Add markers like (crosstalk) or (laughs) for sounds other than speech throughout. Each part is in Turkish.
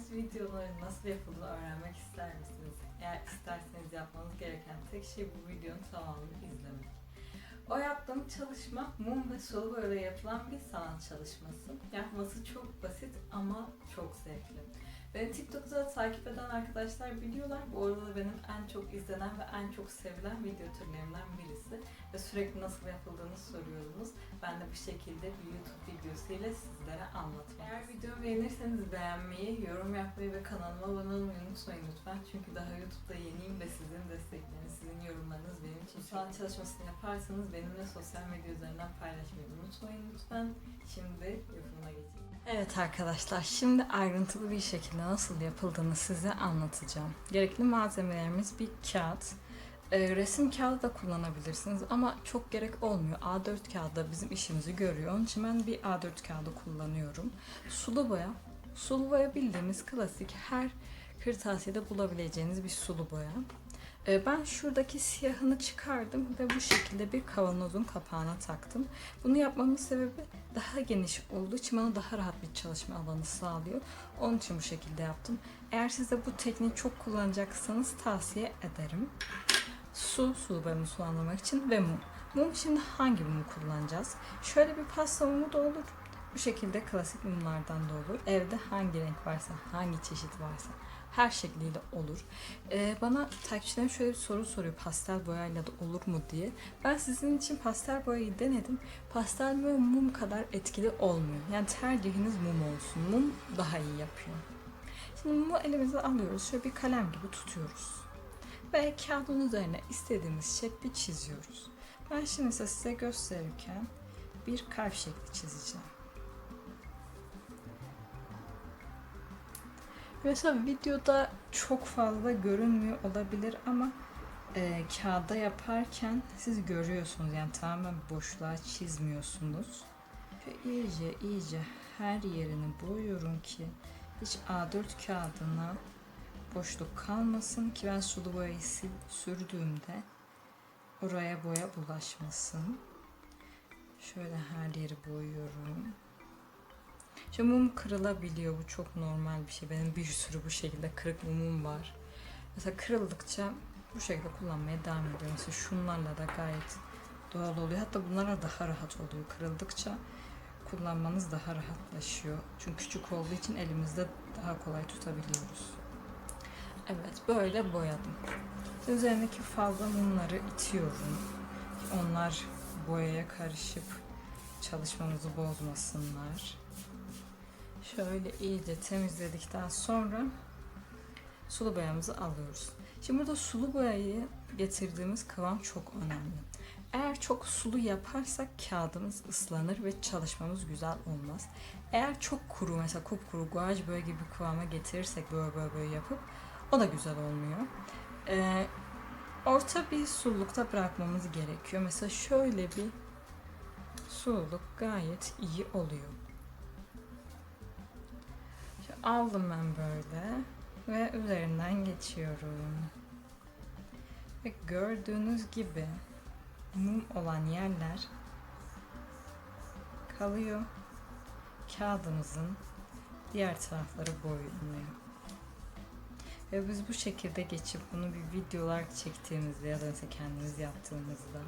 İstediğiniz videoların nasıl yapıldığını öğrenmek ister misiniz? Eğer isterseniz yapmanız gereken tek şey bu videonun tamamını izlemek. O yaptığım çalışma mum ve sulu boyayla yapılan bir sanat çalışması. Yapması çok basit ama çok zevkli. Beni TikTok'ta takip eden arkadaşlar biliyorlar. Bu arada da benim en çok izlenen ve en çok sevilen video türlerimden birisi. Ve sürekli nasıl yapıldığını soruyorsunuz. Ben de bu şekilde bir YouTube videosu ile sizlere anlatmak Eğer videomu beğenirseniz beğenmeyi, yorum yapmayı ve kanalıma abone olmayı unutmayın lütfen. Çünkü daha YouTube'da yeniyim ve sizin destekleriniz, sizin yorumlarınız benim için sanat çalışmasını yaparsanız benimle sosyal medya üzerinden paylaşmayı unutmayın lütfen. Şimdi yapımına geçelim. Evet arkadaşlar, şimdi ayrıntılı bir şekilde nasıl yapıldığını size anlatacağım. Gerekli malzemelerimiz bir kağıt, e, resim kağıdı da kullanabilirsiniz ama çok gerek olmuyor. A4 kağıdı da bizim işimizi görüyor. Onun için ben bir A4 kağıdı kullanıyorum. Sulu boya. Sulu boya bildiğimiz klasik her kırtasiyede bulabileceğiniz bir sulu boya. E, ben şuradaki siyahını çıkardım ve bu şekilde bir kavanozun kapağına taktım. Bunu yapmamın sebebi daha geniş olduğu için bana daha rahat bir çalışma alanı sağlıyor. Onun için bu şekilde yaptım. Eğer siz de bu tekniği çok kullanacaksanız tavsiye ederim su, sulu boyamı sulandırmak için ve mum. Mum şimdi hangi mumu kullanacağız? Şöyle bir pasta mumu da olur. Bu şekilde klasik mumlardan da olur. Evde hangi renk varsa, hangi çeşit varsa her şekliyle olur. Ee, bana takipçilerim şöyle bir soru soruyor pastel boyayla da olur mu diye. Ben sizin için pastel boyayı denedim. Pastel ve mum kadar etkili olmuyor. Yani tercihiniz mum olsun. Mum daha iyi yapıyor. Şimdi mumu elimize alıyoruz. Şöyle bir kalem gibi tutuyoruz ve kağıdın üzerine istediğimiz şekli çiziyoruz. Ben şimdi size gösterirken bir kalp şekli çizeceğim. Mesela videoda çok fazla görünmüyor olabilir ama e, kağıda yaparken siz görüyorsunuz yani tamamen boşluğa çizmiyorsunuz. Ve iyice iyice her yerini boyuyorum ki hiç A4 kağıdına boşluk kalmasın ki ben sulu boyayı sürdüğümde oraya boya bulaşmasın. Şöyle her yeri boyuyorum. Şimdi mum kırılabiliyor. Bu çok normal bir şey. Benim bir sürü bu şekilde kırık mumum var. Mesela kırıldıkça bu şekilde kullanmaya devam ediyorum. Mesela şunlarla da gayet doğal oluyor. Hatta bunlarla daha rahat oluyor. Kırıldıkça kullanmanız daha rahatlaşıyor. Çünkü küçük olduğu için elimizde daha kolay tutabiliyoruz. Evet böyle boyadım. Üzerindeki fazla mumları itiyorum. Onlar boyaya karışıp çalışmamızı bozmasınlar. Şöyle iyice temizledikten sonra sulu boyamızı alıyoruz. Şimdi burada sulu boyayı getirdiğimiz kıvam çok önemli. Eğer çok sulu yaparsak kağıdımız ıslanır ve çalışmamız güzel olmaz. Eğer çok kuru mesela kupkuru guaj böyle gibi kıvama getirirsek böyle böyle böyle yapıp o da güzel olmuyor. Ee, orta bir sululukta bırakmamız gerekiyor. Mesela şöyle bir sululuk gayet iyi oluyor. Aldım ben böyle ve üzerinden geçiyorum. Ve gördüğünüz gibi mum olan yerler kalıyor. Kağıdımızın diğer tarafları boyunluyor. Ve biz bu şekilde geçip bunu bir videolar çektiğimizde ya da mesela kendimiz yaptığımızda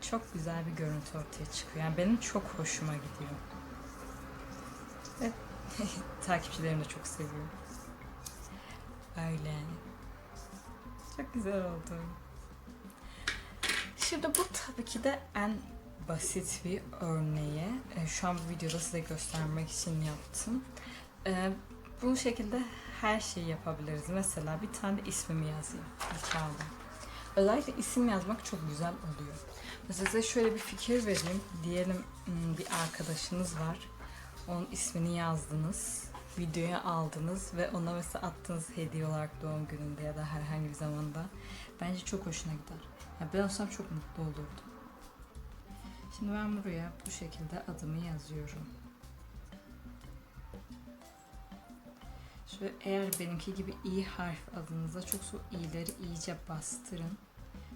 çok güzel bir görüntü ortaya çıkıyor. Yani benim çok hoşuma gidiyor. Ve (laughs) takipçilerim de çok seviyor. Öyle. Çok güzel oldu. Şimdi bu tabii ki de en basit bir örneği. E, Şu an bu videoda size göstermek için yaptım. E, Bu şekilde her şeyi yapabiliriz. Mesela bir tane ismimi yazayım bir kağıda. Özellikle isim yazmak çok güzel oluyor. Mesela size şöyle bir fikir vereyim. Diyelim hmm, bir arkadaşınız var. Onun ismini yazdınız. Videoya aldınız ve ona mesela attığınız hediye olarak doğum gününde ya da herhangi bir zamanda. Bence çok hoşuna gider. Ya ben olsam çok mutlu olurdum. Şimdi ben buraya bu şekilde adımı yazıyorum. Şöyle eğer benimki gibi i harf adınıza çoksa i'leri iyice bastırın.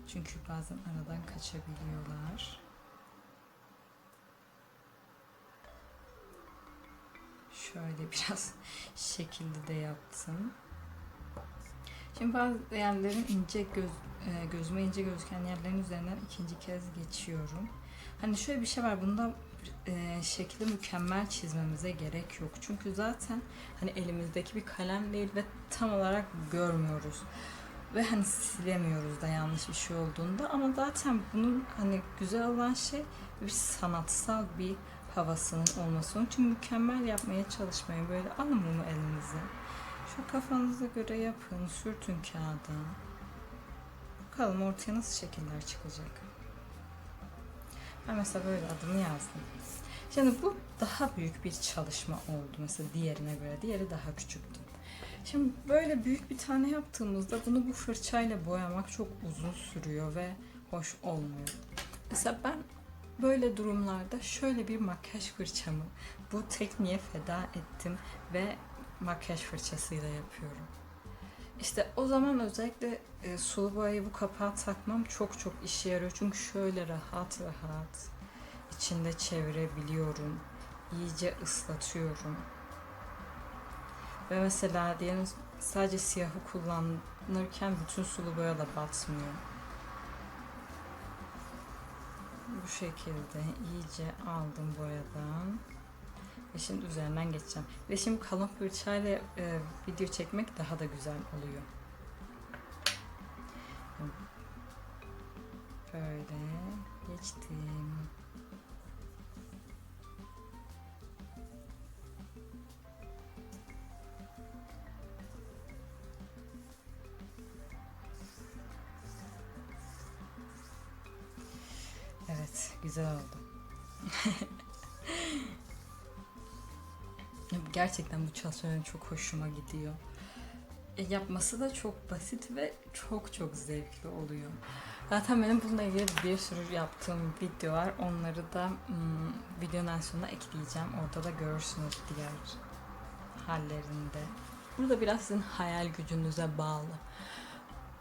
Çünkü bazen aradan kaçabiliyorlar. Şöyle biraz (laughs) şekilde de yaptım. Şimdi bazı yerlerin ince göz, e, gözüme ince gözüken yerlerin üzerinden ikinci kez geçiyorum. Hani şöyle bir şey var bunda e, şekli mükemmel çizmemize gerek yok. Çünkü zaten hani elimizdeki bir kalem değil ve tam olarak görmüyoruz. Ve hani silemiyoruz da yanlış bir şey olduğunda ama zaten bunun hani güzel olan şey bir sanatsal bir havasının olması. Onun için mükemmel yapmaya çalışmayın. Böyle alın bunu elinize. Şu kafanıza göre yapın. Sürtün kağıda. Bakalım ortaya nasıl şekiller çıkacak. Ben mesela böyle adını yazdım. Şimdi bu daha büyük bir çalışma oldu mesela diğerine göre. Diğeri daha küçüktü. Şimdi böyle büyük bir tane yaptığımızda bunu bu fırçayla boyamak çok uzun sürüyor ve hoş olmuyor. Mesela ben böyle durumlarda şöyle bir makyaj fırçamı bu tekniğe feda ettim ve makyaj fırçasıyla yapıyorum. İşte o zaman özellikle e, sulu boyayı bu kapağa takmam çok çok işe yarıyor. Çünkü şöyle rahat rahat içinde çevirebiliyorum. İyice ıslatıyorum. Ve mesela diyelim sadece siyahı kullanırken bütün sulu boya da batmıyor. Bu şekilde iyice aldım boyadan. Ve şimdi üzerinden geçeceğim. Ve şimdi kalın fırçayla e, video çekmek daha da güzel oluyor. Böyle geçtim. Evet, güzel oldu. (laughs) Gerçekten bu çalışmaların çok hoşuma gidiyor. E, yapması da çok basit ve çok çok zevkli oluyor. Zaten benim bununla ilgili bir sürü yaptığım video var. Onları da hmm, videonun sonuna ekleyeceğim. Orada da görürsünüz diğer hallerinde. Burada biraz sizin hayal gücünüze bağlı.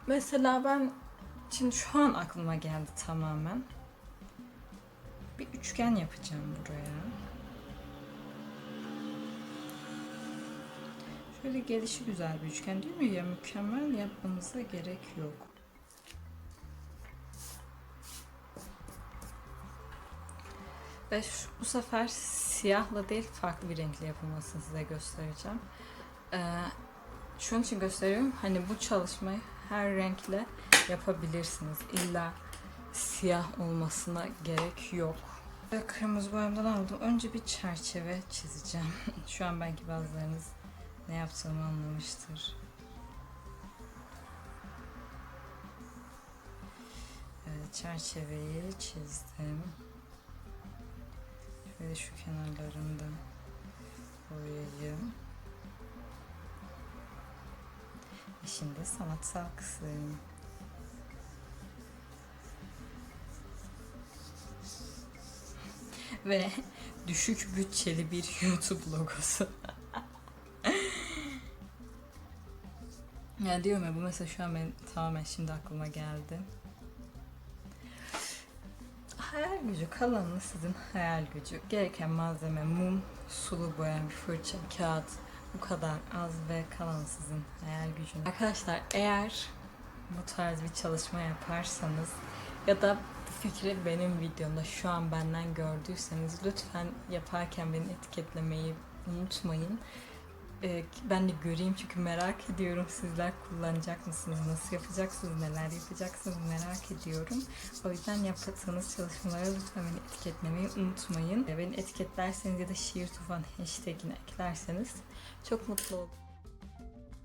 Mesela ben şimdi şu an aklıma geldi tamamen. Bir üçgen yapacağım buraya. Şöyle gelişi güzel bir üçgen değil mi? Ya mükemmel yapmamıza gerek yok. Ve şu, bu sefer siyahla değil farklı bir renkle yapılmasını size göstereceğim. Ee, şunun için gösteriyorum. Hani bu çalışmayı her renkle yapabilirsiniz. İlla siyah olmasına gerek yok. Kırmızı boyamdan aldım. Önce bir çerçeve çizeceğim. (laughs) Şu an belki bazılarınız ne yaptığımı anlamıştır. Evet, çerçeveyi çizdim. Şöyle şu kenarlarında boyayayım. Şimdi sanatsal kısım. Ve düşük bütçeli bir YouTube logosu. Ya diyorum ya bu mesela şu an benim tamamen şimdi aklıma geldi. Hayal gücü kalanını sizin hayal gücü. Gereken malzeme mum, sulu boya, bir fırça, kağıt. Bu kadar az ve kalanı sizin hayal gücünüz. Arkadaşlar eğer bu tarz bir çalışma yaparsanız ya da fikri benim videomda şu an benden gördüyseniz lütfen yaparken beni etiketlemeyi unutmayın. Ee, ben de göreyim çünkü merak ediyorum sizler kullanacak mısınız, nasıl yapacaksınız, neler yapacaksınız merak ediyorum. O yüzden yaptığınız çalışmalara lütfen beni etiketlemeyi unutmayın. Beni etiketlerseniz ya da şiir tufan hashtagini eklerseniz çok mutlu olurum.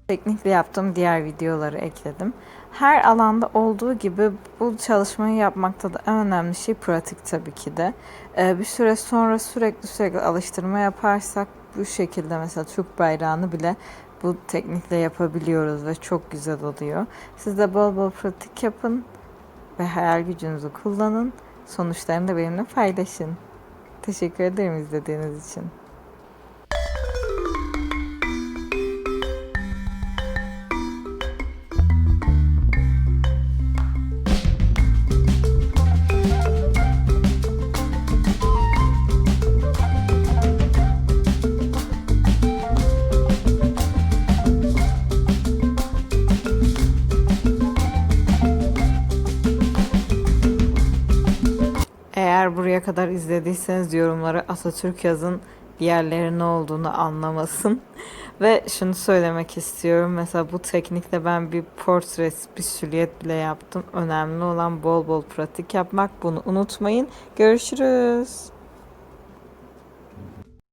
Teknikle yaptığım diğer videoları ekledim. Her alanda olduğu gibi bu çalışmayı yapmakta da en önemli şey pratik tabii ki de. Ee, bir süre sonra sürekli sürekli alıştırma yaparsak bu şekilde mesela Türk bayrağını bile bu teknikle yapabiliyoruz ve çok güzel oluyor. Siz de bol bol pratik yapın ve hayal gücünüzü kullanın. Sonuçlarını da benimle paylaşın. Teşekkür ederim izlediğiniz için. Eğer buraya kadar izlediyseniz yorumlara Atatürk yazın diğerleri ne olduğunu anlamasın. (laughs) Ve şunu söylemek istiyorum. Mesela bu teknikle ben bir portre, bir silüet bile yaptım. Önemli olan bol bol pratik yapmak. Bunu unutmayın. Görüşürüz.